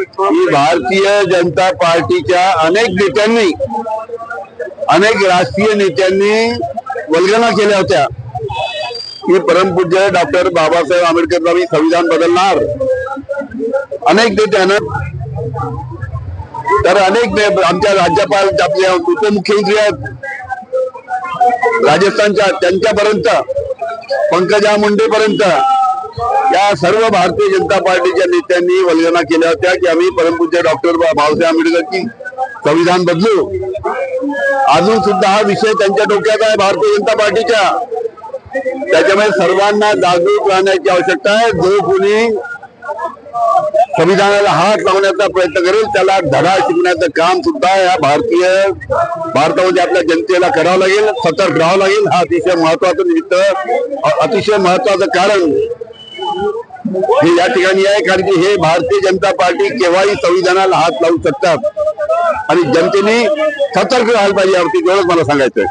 की भारतीय जनता पार्टीच्या अनेक नेत्यांनी अनेक राष्ट्रीय नेत्यांनी वल्गना केल्या होत्या. की परमपूज्य डॉक्टर बाबासाहेब आंबेडकर आम्ही संविधान बदलणार. अनेक नेत्यानं तर अनेक आमच्या राज्यपाल आपले उपमुख्यमंत्री आहेत. राजस्थानच्या त्यांच्यापर्यंत पंकजा मुंडे पर्यंत या सर्व भारतीय जनता पार्टीच्या नेत्यांनी वल्गना केल्या होत्या की आम्ही परमपूज्य डॉक्टर बाबासाहेब आंबेडकरची संविधान बदलू. अजून सुद्धा हा विषय त्यांच्या डोक्यात आहे भारतीय जनता पार्टीच्या. त्याच्यामुळे सर्वांना जागरूक राहण्याची आवश्यकता आहे. जो कोणी संविधानाला हात लावण्याचा प्रयत्न करेल त्याला धडा शिकण्याचं काम सुद्धा या भारतीय भारतामध्ये आपल्या जनतेला करावं लागेल सतर्क राहावं लागेल. हा अतिशय महत्वाचं निमित्त अतिशय महत्वाचं कारण हे या ठिकाणी आहे कारण की हे भारतीय जनता पार्टी केव्हाही संविधानाला हात लावू शकतात. आणि जनतेने सतर्क राहायला पाहिजे यावरती एवढंच मला सांगायचं